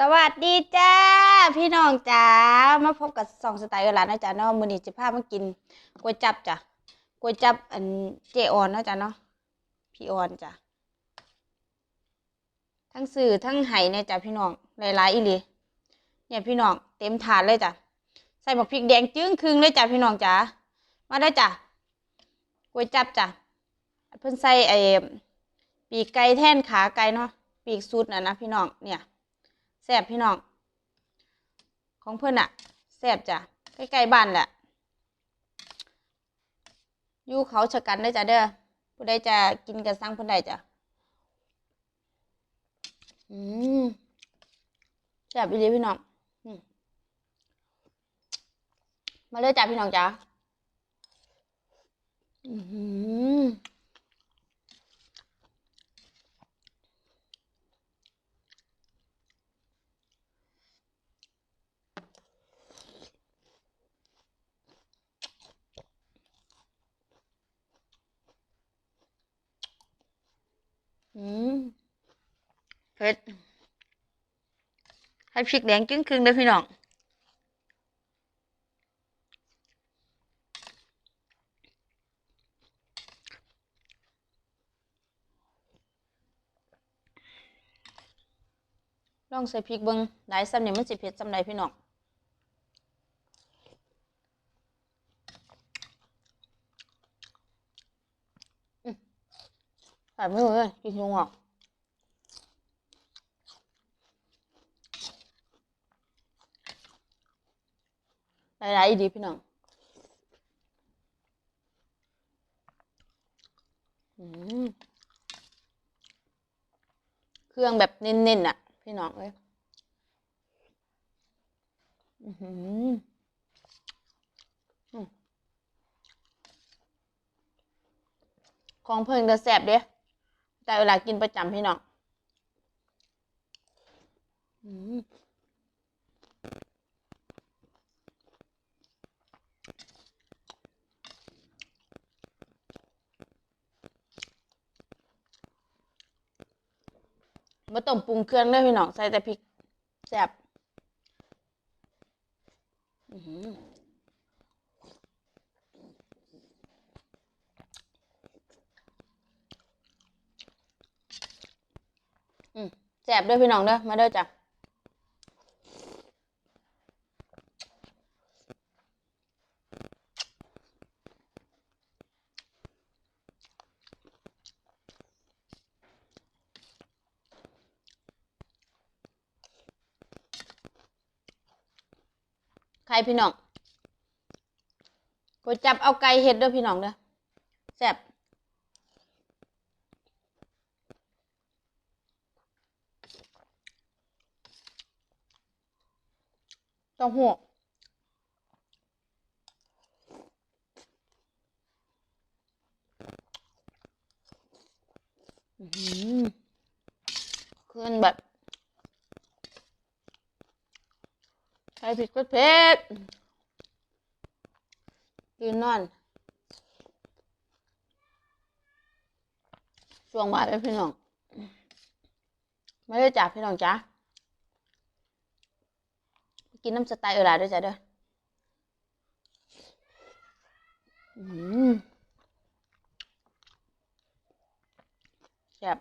สวัสดีจ้า พี่น้องจ้ามาพบกับสองสไตล์เวลานะจ๊ะเนาะมื้อนี้จะพามากินก๋วยจับจ้ะก๋วยจับอันเจออนเนาะจ้ะเนาะพี่ออนจ้ะทั้งสื่อทั้งไห้เนี่ยจ้ะพี่น้องหลายๆอีหลีเนี่ยพี่น้องเต็มถาดเลยจ้ะใส่หมกพริกแดงจึ้งครึ่งเลยจ้ะพี่น้องจ้ามาได้จ้ะก๋วยจับจ้ะเพิ่นใส่ไอ้ปีกไก่แท่นขาไก่เนาะปีกสุดน่ะนะพี่น้องเนี่ย แซ่บพี่น้อง ของเพื่อนอะแซ่บจ้ะใกล้ๆบ้านแหละอยู่เขาชะกันได้จ้ะเด้อผู้ใดจะกินกันสั่งเพื่อนใดจ้ะอืมแซ่บอีหลีพี่น้องมาเลยจ้ะพี่น้องจ้ะอือ อืมเผ็ดให้พริกแดงจึ้งครึ่งเลยพี่น้องลองใส่พริกเบิ่งหลายซ้ำนี่มันสิเผ็ดซ้ำใดพี่น้อง ใส่ไม่เลยกินยุงอะหลายๆดีพี่น้องอืมเครื่องแบบเน้นๆอะ พี่น้องเอ้ยอือหืออืมของเพิ่งจะแสบเด้ แต่เวลากินประจำพี่น้องอืมมาต้มปรุงเครื่องเลยพี่น้องใส่แต่พริกแซ่บอื้อหืออืม แซ่บด้วยพี่น้องเด้อมาเด้อจ้ะใครพี่น้องก๋วยจับเอาไก่เฮ็ดเด้อพี่น้องเด้อแซ่บ เต้าหู้อื้อหือเคลื่อนแบบใส่พริกเผ็ดๆยืนนอนช่วงบ่ายเป็นพี่น้อง ไม่ได้จากพี่น้องจ้า กินน้ำสไตล์เออหลาด้วยจ้ะเด้ออืมแซ่บ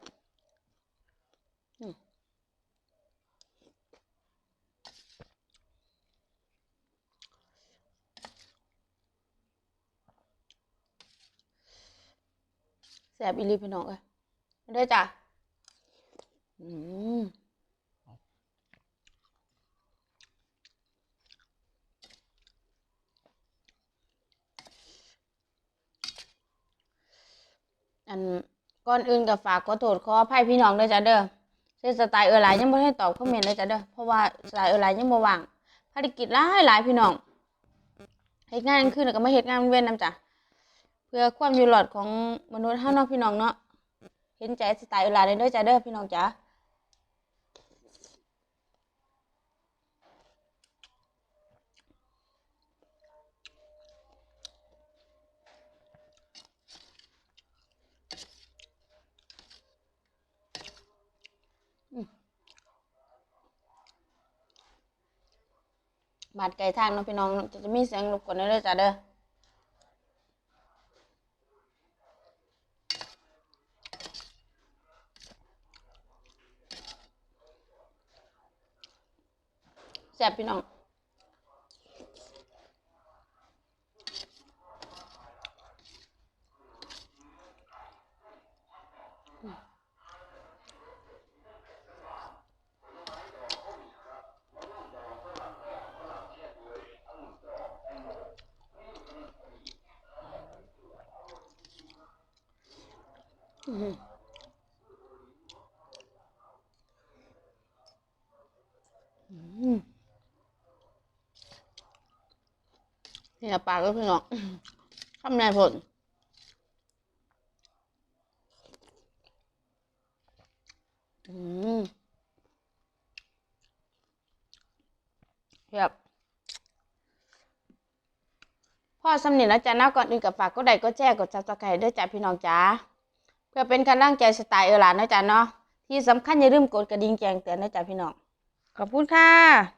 แซ่บอีลีพี่น้องเอ้ยมาเด้จ้ะอืม อันก่อนอื่นก็ฝากขอโทษขออภัยพี่น้องด้วยจ้ะเด้อเส้นสไตล์เออหลายยังไม่ให้ตอบคอมเมนต์เลยจ้ะเด้อเพราะว่าสไตล์เออหลายยังบ่ว่างภารกิจหลายหลายพี่น้องเฮ็ดงานขึ้นก็มาเฮ็ดงานเว้นนํจ้ะเพื่อความอยู่รอดของมนุษย์เฮาเนาะพี่น้องเนาะเห็นใจสไตล์เออหลายเลยเด้อจ้ะเด้อพี่น้องจ้ะ บาดไก่ทางเนาะพี่น้องจะจะมีเสียงรบกวนเด้อจ้ะเด้อแซ่บพี่น้อง อืมอืมนี่ละปากก็พี่น้องทำไงผลอืมเทียบพ่อสำเนียงแล้วจ้านะก่อนอื่นกับฝากก็ได้ก็แจ้กดซับสไครต์ด้วยจ้าพี่น้องจ้า พื่อเป็นกำลังใจสไตล์เออหลานนะจ๊ะเนาะที่สำคัญอย่าลืมกดกระดิ่งแจ้งเตือนนะจ๊ะพี่น้องขอบคุณค่ะ